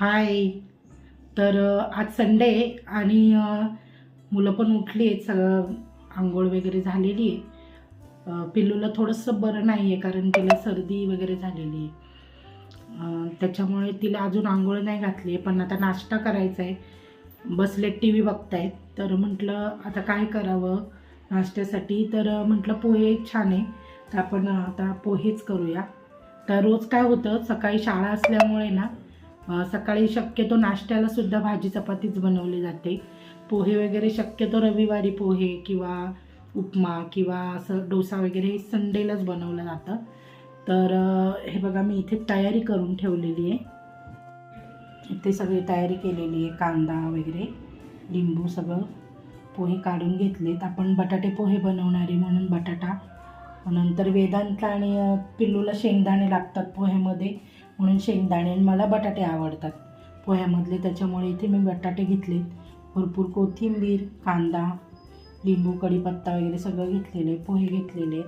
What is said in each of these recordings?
हाय. तर आज संडे आहे आणि मुलं पण उठली आहेत सगळं आंघोळ वगैरे झालेली आहे. पिल्लूला थोडंसं बरं नाही आहे कारण तिला सर्दी वगैरे झालेली आहे. त्याच्यामुळे तिला अजून आंघोळ नाही घातली आहे पण आता नाश्ता करायचा आहे. बसले टी व्ही बघतायत. तर म्हटलं आता काय करावं नाश्त्यासाठी? तर म्हटलं पोहे छान आहे. तर आपण आता पोहेच करूया. तर रोज काय होतं सकाळी शाळा असल्यामुळे ना सकाळी शक्यतो नाश्त्याला सुद्धा भाजी चपातीच बनवली जाते. पोहे वगैरे शक्यतो रविवारी पोहे किंवा उपमा किंवा असं डोसा वगैरे हे संडेलाच बनवलं जातं. तर हे बघा मी इथे तयारी करून ठेवलेली आहे. इथे सगळी तयारी केलेली आहे कांदा वगैरे लिंबू सगळं. पोहे काढून घेतलेत. आपण बटाटे पोहे बनवणारे म्हणून बटाटा. नंतर वेदांतला आणि पिल्लूला शेंगदाणे लागतात पोह्यामध्ये. म्हणून शेंगदाणे आणि मला बटाटे आवडतात. पोह्यामधले त्याच्यामुळे इथे मी बटाटे घेतलेत. भरपूर कोथिंबीर कांदा लिंबू कढीपत्ता वगैरे सगळं घेतलेलं आहे पोहे घेतलेले.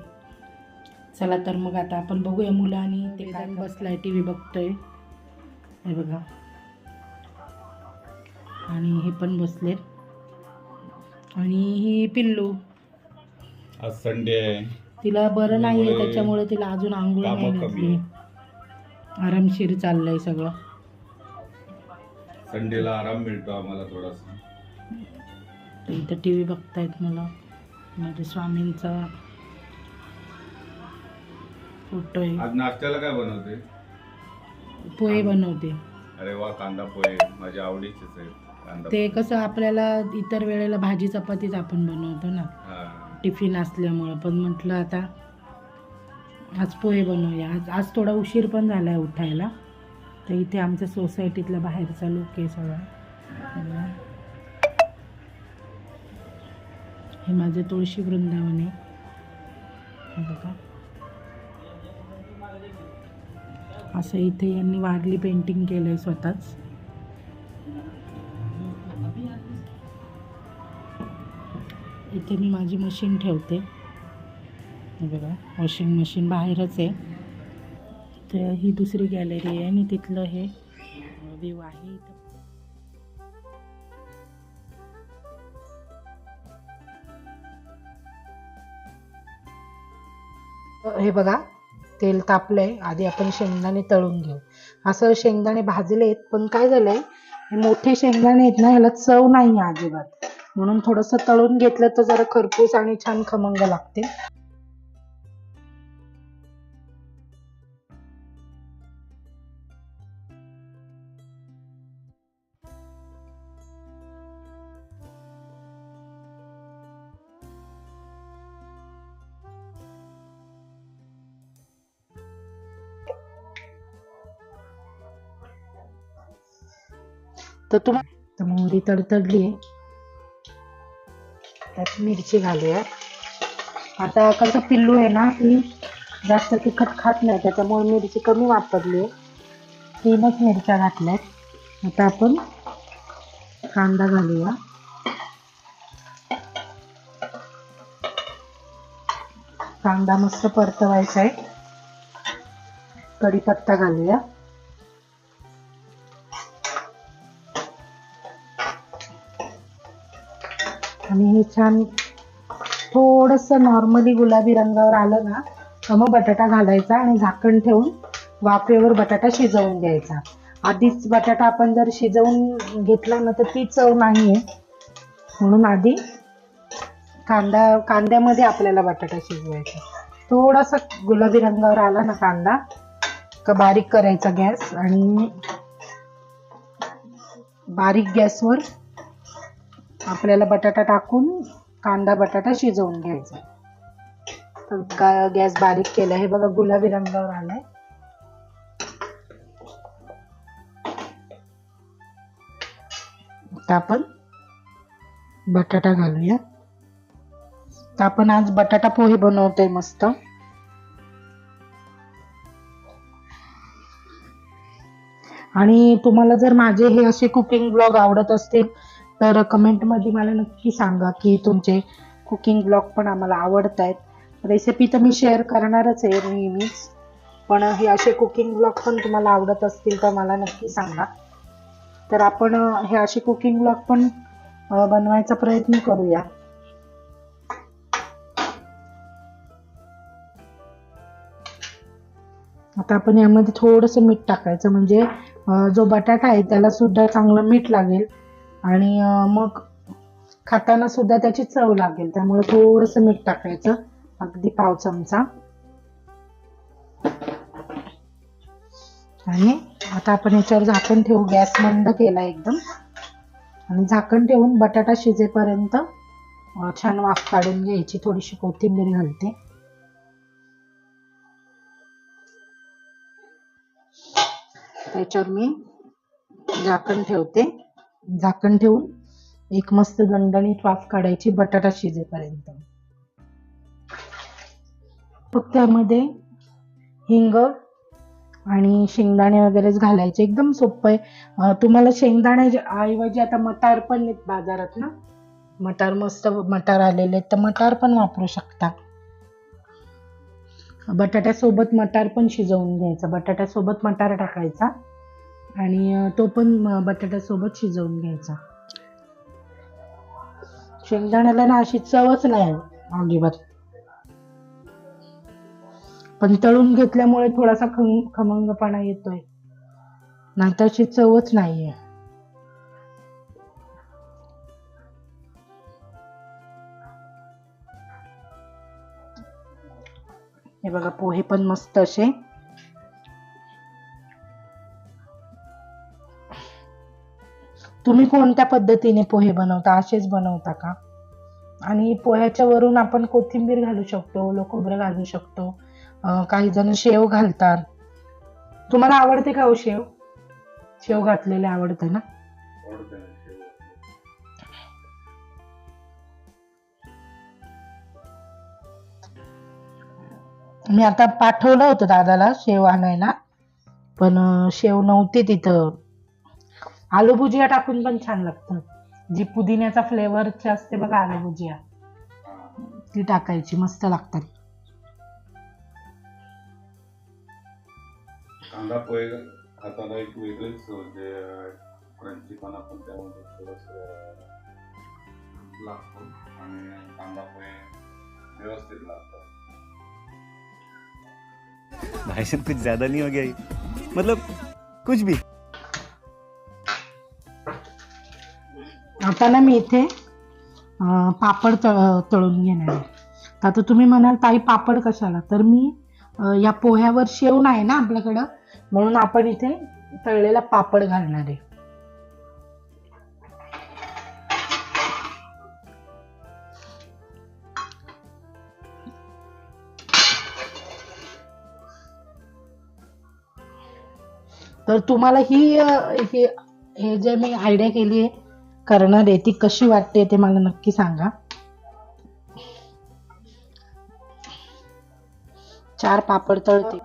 चला तर मग आता आपण बघूया मुलं आणि ते काय बसलाय टी व्ही बघतोय. हे बघा. आणि हे पण बसलेत. आणि ही पिल्लू. आज संडे आहे. तिला बरं नाही त्याच्यामुळे तिला अजून आंघोळ नाही घातली आरामशीर चाललंय सगळं. संडेला आराम मिळतो आम्हाला थोडासा. इथं टी व्ही बघतायत मला. माझ्या स्वामींचा फोटो आहे. आज नाश्त्याला काय बनवते? पोहे बनवते. अरे वा कांदा पोहे. माझ्या आवडीचेच कांदा ते कसं आपल्याला इतर वेळेला भाजी चपातीच आपण बनवतो ना. हा. टिफिन असल्यामुळं. पण म्हटलं आता आज पोहे बनवूया. आज आज थोडा उशीर पण झाला आहे उठायला. तर इथे आमच्या सोसायटीतला बाहेरचा लोक आहे सगळा. हे माझे तुळशी वृंदावन आहे. बघा. असं इथे यांनी वारली पेंटिंग केलं आहे स्वतःच. इथे मी माझी मशीन ठेवते. हे बघा वॉशिंग मशीन बाहेरच आहे. तर ही दुसरी गॅलरी आहे आणि तिथलं हे व्ह्यू आहे इथं. हे बघा तेल तापलंय आधी आपण शेंगदाणे तळून घेऊ. असं शेंगदाणे भाजलेत पण काय झालंय हे मोठे शेंगदाणे आहेत ना ह्याला चव नाही अजिबात. म्हणून थोडंसं तळून घेतलं तर जरा खरपूस आणि छान खमंग लागते. तर तुम्हाला मोहरी तडतडली. आहे त्यात मिरची घालूया. आता कसं पिल्लू आहे ना ती जास्त तिखट खात नाही त्याच्यामुळे मिरची कमी वापरली आहे. तीनच मिरच्या घातल्यात. आता आपण कांदा घालूया. कांदा मस्त परतवायचा आहे. कढीपत्ता घालूया. आणि हे छान थोडस नॉर्मली गुलाबी रंगावर आलं ना तर मग बटाटा घालायचा आणि झाकण ठेवून वाफेवर बटाटा शिजवून घ्यायचा. आधीच बटाटा आपण जर शिजवून घेतला ना तर ती चव नाही आहे म्हणून आधी कांदा कांद्यामध्ये आपल्याला बटाटा शिजवायचा. थोडासा गुलाबी रंगावर आला ना कांदा का बारीक करायचा गॅस आणि बारीक गॅसवर आपल्याला बटाटा टाकून कांदा बटाटा शिजवून घ्यायचा. तर का गॅस बारीक केला हे बघा गुलाबी रंगावर आलाय. आता आपण बटाटा घालूया. तर आपण आज बटाटा पोहे बनवतोय मस्त. आणि तुम्हाला जर माझे हे असे कुकिंग ब्लॉग आवडत असतील तर कमेंटमध्ये मला नक्की सांगा की तुमचे कुकिंग ब्लॉग पण आम्हाला आवडत आहेत रेसिपी तर मी शेअर करणारच आहे नेहमीच. पण हे असे कुकिंग ब्लॉग पण तुम्हाला आवडत असतील तर मला नक्की सांगा. तर आपण हे असे कुकिंग ब्लॉग पण बनवायचा प्रयत्न करूया. आता आपण यामध्ये थोडंसं मीठ टाकायचं. म्हणजे जो बटाटा आहे त्याला सुद्धा चांगलं मीठ लागेल. आणि मग खाताना सुद्धा त्याची चव लागेल. त्यामुळे थोडंसं मीठ टाकायचं. अगदी पाव चमचा. आणि आता आपण याच्यावर झाकण ठेवू. गॅस बंद केला एकदम. आणि झाकण ठेवून बटाटा शिजेपर्यंत छान वाफ काढून घ्यायची. थोडीशी कोथिंबीर घालते. त्याच्यावर मी झाकण ठेवते. झाकण ठेवून एक मस्त दणदणीत वाफ काढायची बटाटा शिजेपर्यंत. फक्त त्यामध्ये हिंग आणि शेंगदाणे वगैरेच घालायचे. एकदम सोपं आहे. तुम्हाला शेंगदाणे ऐवजी आता मटार पण आहेत बाजारात ना? मटार मस्त मटार आलेले आहेत. तर मटार पण वापरू शकता. बटाट्यासोबत मटार पण शिजवून घ्यायचा. बटाट्यासोबत मटार टाकायचा. आणि तो पण बटाट्यासोबत शिजवून घ्यायचा. शेंगदाण्याला ना अशी चवच नाही अजिबात. पण तळून घेतल्यामुळे थोडासा खंग खमंगपणा येतोय. नाहीतर अशी चवच नाहीये. हे बघा पोहे पण मस्त असे. तुम्ही कोणत्या पद्धतीने पोहे बनवता? असेच बनवता का? आणि पोह्याच्या वरून आपण कोथिंबीर घालू शकतो ओलं खोबरं घालू शकतो काही जण शेव घालतात. तुम्हाला आवडते का हो शेव? शेव घातलेले आवडते ना? मी आता पाठवलं होतं दादाला शेव आणायला पण शेव नव्हती तिथं. आलू भुजिया टाकून पण छान लागतं. जी पुदिन्याचा फ्लेवरची असते बघा आलू भुजिया हा. ती टाकायची मस्त लागतात. कांदा पोहे खाताना एक वेगळीच म्हणजे क्रंचीपणा पण त्यामध्ये थोडस लागतो. आणि कांदा पोहे व्यवस्थित लागतात. भाई साहब कुछ ज्यादा नहीं हो गया ये? मतलब कुछ भी। आता ना मी इथे पापड तळ तळून घेणार आहे. आता तुम्ही म्हणाल ताई पापड कशाला? तर मी या पोह्यावर शेव नाही ना आपल्याकडं म्हणून आपण इथे तळलेला पापड घालणार आहे. तर तुम्हाला ही हे हे जे मी आयडिया केली आहे करणार आहे ती कशी वाटते ते मला नक्की सांगा. चार पापड तळते.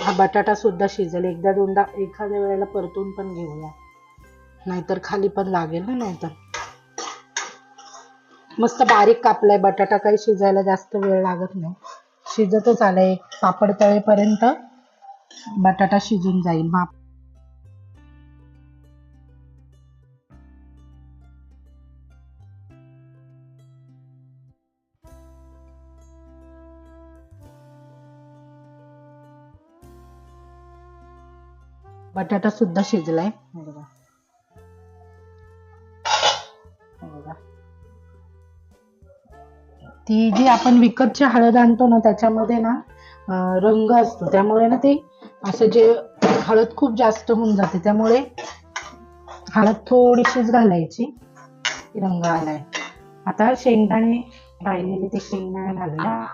हा बटाटा सुद्धा शिजेल एकदा दोनदा एखाद्या वेळेला परतून पण घेऊया. नाहीतर खाली पण लागेल ना नाहीतर. मस्त बारीक कापलाय बटाटा काही शिजायला जास्त वेळ लागत नाही. शिजतच आलाय पापड तळेपर्यंत बटाटा शिजून जाईल. बटाटा सुद्धा शिजलाय. बघा. बघा. ती जी आपण विकतची हळद आणतो ना त्याच्यामध्ये ना रंग असतो. त्यामुळे ना ते असं जे हळद खूप जास्त होऊन जाते त्यामुळे हळद थोडीशीच घालायची. रंग आलाय. आता शेंगदाणे राहिलेले ते शेंगदाणे घालूया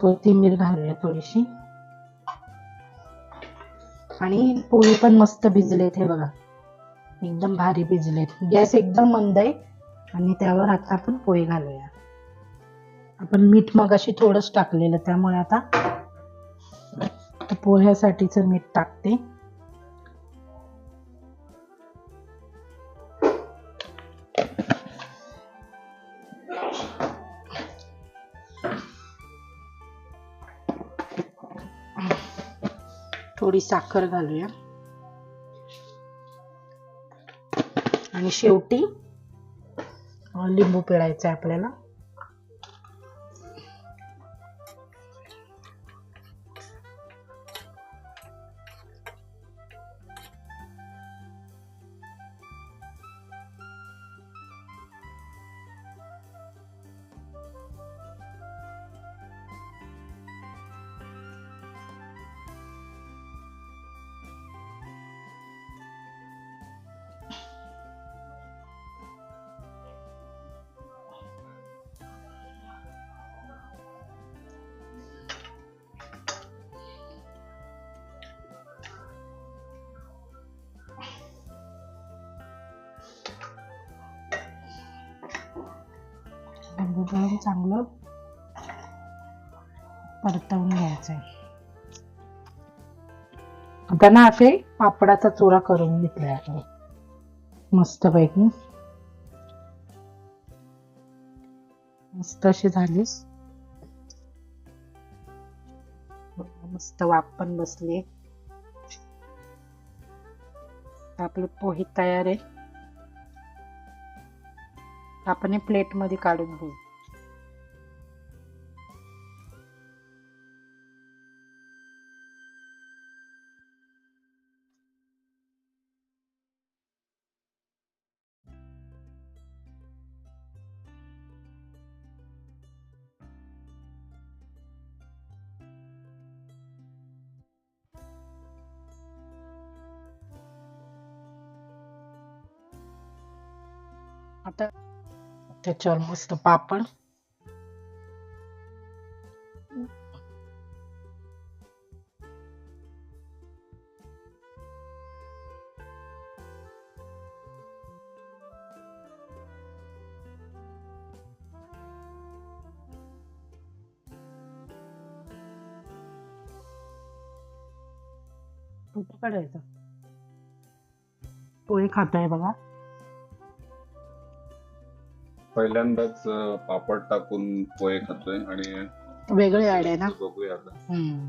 कोथिंबीर घालूया थोडीशी. आणि पोहे पण मस्त भिजलेत हे बघा. एकदम भारी भिजलेत. गॅस एकदम मंद आहे. आणि त्यावर आता आपण पोहे घालूया. आपण मीठ मग अशी थोडंच टाकलेलं त्यामुळे आता आता पोह्यासाठीच मीठ टाकते. थोडी साखर घालूया. आणि शेवटी लिंबू पिळायचा आहे आपल्याला. लिंबू चांगलं परतवून घ्यायचं आहे आता ना असे पापडाचा चुरा करून घेतलाय आपण मस्तपैकी मस्त अशी झालीस. मस्त वाप पण बसली. आपले पोहे तयार आहे. आपण हे प्लेटमध्ये काढून घेऊ. आता त्याच्यावर मस्त पापड. फोटो काढायचा पोहे खाताय बघा. पहिल्यांदाच अं, पापड टाकून पोहे खातोय आणि वेगळे ऍड आहे ना? बघूया आता. हम्म.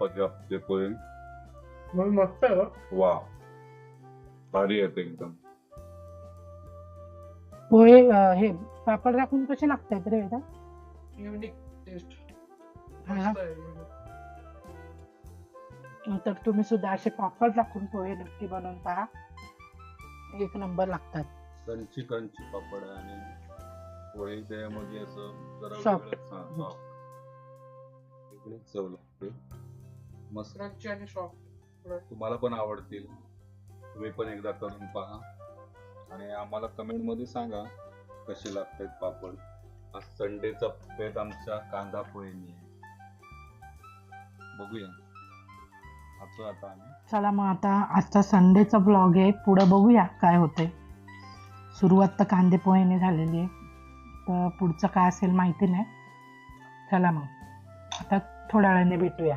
पंजाबचे पोहे. मस्त आहे बघ. वा भारी आहेत एकदम. पोहे अं, हे पापड टाकून कसे लागतात रे बेटा? युनिक टेस्ट हा. तर तुम्ही सुद्धा असे पापड टाकून पोहे नक्की बनवून पहा. एक नंबर लागतात. क्रंची क्रंची पापड आहे आणि पोहे त्यामध्ये असं जरा Soft. वेगळंच, हा, soft. वेगळीच चव लागते. मस्त. क्रंची आणि सॉफ्ट तुम्हाला पण आवडतील. तुम्ही पण एकदा करून पहा. आणि आम्हाला कमेंटमध्ये सांगा कसे लागतात पापड. आज संडेचा बेत आमच्या कांदा पोहेनी आहे बघूया. खातो आता आम्ही. चला मग आता आजचा संडेचा ब्लॉग आहे. पुढं बघूया काय होतंय. सुरुवात तर कांदे पोहेने झालेली आहे. तर पुढचं काय असेल माहिती नाही. चला मग. आता थोड्या वेळाने भेटूया.